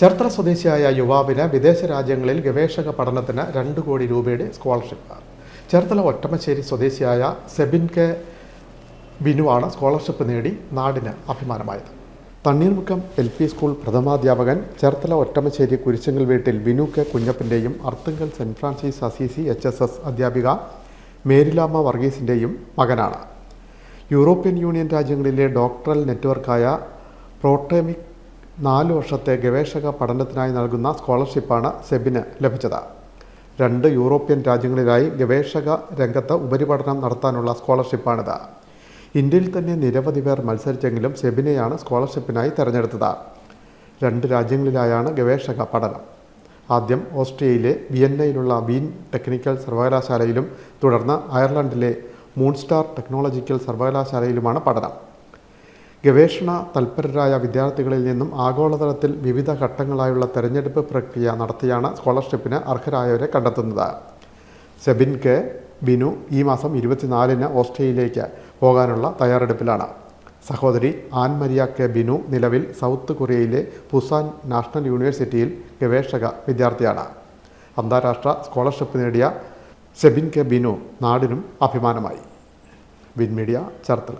ചേർത്തല സ്വദേശിയായ യുവാവിന് വിദേശ രാജ്യങ്ങളിൽ ഗവേഷക പഠനത്തിന് രണ്ട് കോടി രൂപയുടെ സ്കോളർഷിപ്പ് ചേർത്തല ഒറ്റമശ്ശേരി സ്വദേശിയായ സെബിൻ കെ ബിനുവാണ് സ്കോളർഷിപ്പ് നേടി നാടിന് അഭിമാനമായത്. തണ്ണീർമുക്കം എൽ പി സ്കൂൾ പ്രഥമാധ്യാപകൻ ചേർത്തല ഒറ്റമശ്ശേരി കുരിശങ്കൽ വീട്ടിൽ Binu K കുഞ്ഞപ്പന്റെയും Arthunkal saint Francis Assisi H S S അധ്യാപിക മേരിലാമ്മ വർഗീസിന്റെയും മകനാണ്. യൂറോപ്യൻ യൂണിയൻ രാജ്യങ്ങളിലെ ഡോക്ടറൽ നെറ്റ്വർക്കായ പ്രോട്ടമിക് നാല് വർഷത്തെ ഗവേഷക പഠനത്തിനായി നൽകുന്ന സ്കോളർഷിപ്പാണ് സെബിന് ലഭിച്ചത്. രണ്ട് യൂറോപ്യൻ രാജ്യങ്ങളിലായി ഗവേഷക രംഗത്ത് ഉപരിപഠനം നടത്താനുള്ള സ്കോളർഷിപ്പാണിത്. ഇന്ത്യയിൽ തന്നെ നിരവധി പേർ മത്സരിച്ചെങ്കിലും സെബിനെയാണ് സ്കോളർഷിപ്പിനായി തിരഞ്ഞെടുത്തത്. രണ്ട് രാജ്യങ്ങളിലായാണ് ഗവേഷക പഠനം. ആദ്യം ഓസ്ട്രിയയിലെ വിയന്നയിലുള്ള വീൻ ടെക്നിക്കൽ സർവകലാശാലയിലും തുടർന്ന് അയർലൻഡിലെ മൂൺസ്റ്റാർ ടെക്നോളജിക്കൽ സർവകലാശാലയിലുമാണ് പഠനം. ഗവേഷണ തൽപരരായ വിദ്യാർത്ഥികളിൽ നിന്നും ആഗോളതലത്തിൽ വിവിധ ഘട്ടങ്ങളായുള്ള തെരഞ്ഞെടുപ്പ് പ്രക്രിയ നടത്തിയാണ് സ്കോളർഷിപ്പിന് അർഹരായവരെ കണ്ടെത്തുന്നത്. സെബിൻ കെ ബിനു ഈ മാസം ഇരുപത്തിനാലിന് ഓസ്ട്രേലിയയിലേക്ക് പോകാനുള്ള തയ്യാറെടുപ്പിലാണ്. സഹോദരി ആൻ മരിയ കെ ബിനു നിലവിൽ സൗത്ത് കൊറിയയിലെ പുസാൻ നാഷണൽ യൂണിവേഴ്സിറ്റിയിൽ ഗവേഷക വിദ്യാർത്ഥിയാണ്. അന്താരാഷ്ട്ര സ്കോളർഷിപ്പ് നേടിയ സെബിൻ കെ ബിനു നാടിനും അഭിമാനമായി. വിൻമീഡിയ ചേർത്തല.